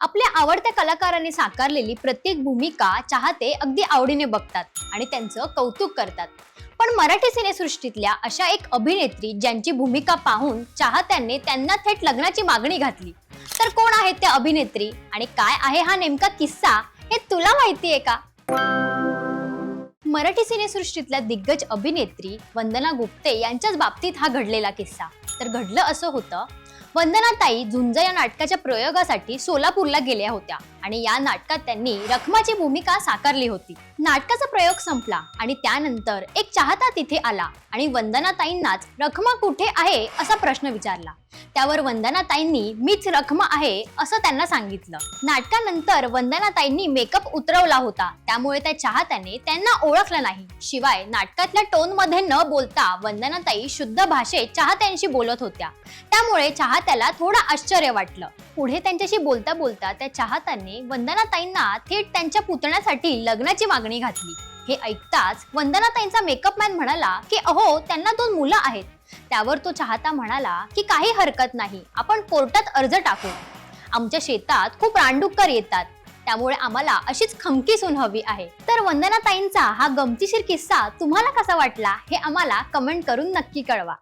आपल्या आवडत्या कलाकारांनी साकारलेली प्रत्येक भूमिका चाहते अगदी आवडीने बघतात आणि त्यांचं कौतुक करतात. पण मराठी सिनेसृष्टीतल्या अशा एक अभिनेत्री ज्यांची भूमिका पाहून चाहत्यांनी त्यांना थेट लग्नाची मागणी घातली तर कोण आहेत त्या अभिनेत्री आणि काय आहे हा नेमका किस्सा हे तुला माहितीये का? मराठी सिनेसृष्टीतल्या दिग्गज अभिनेत्री वंदना गुप्ते यांच्याच बाबतीत हा घडलेला किस्सा. तर घडलं असं होतं वंदनाताई झुंज या नाटकाच्या प्रयोगासाठी सोलापूरला गेल्या होत्या आणि या नाटकात त्यांनी रखमाची भूमिका साकारली होती. नाटकाचा प्रयोग संपला आणि त्यानंतर एक चाहता तिथे आला आणि वंदनाताईंनाच रखमा कुठे आहे असा प्रश्न विचारला. त्यावर वंदनाताईंनी मीच रखमा आहे असं त्यांना सांगितलं. नाटकानंतर वंदनाताईंनी मेकअप उतरवला होता. त्यामुळे त्या चाहत्याने त्यांना ओळखलं नाही. शिवाय नाटकातल्या टोनमध्ये न बोलता वंदनाताई शुद्ध भाषेत चाहत्यांशी बोलत होत्या. त्यामुळे चाहत्याला थोडं आश्चर्य वाटलं. पुढे त्यांच्याशी बोलता बोलता त्या चाहत्यांनी वंदनाताईंना थेट त्यांच्या पुतण्यासाठी लग्नाची मागणी घातली. हे ऐकताच वंदनाताईंचा मेकअप मॅन म्हणाला की अहो त्यांना दोन मुलं आहेत. त्यावर तो चाहता म्हणाला की काही हरकत नाही आपण कोर्टात अर्ज टाकू. आमच्या शेतात खूप रानडुक्कर येतात. त्यामुळे आम्हाला अशीच खमकी सून हवी आहे. तर वंदनाताईंचा हा गमतीशीर किस्सा तुम्हाला कसा वाटला हे आम्हाला कमेंट करून नक्की कळवा.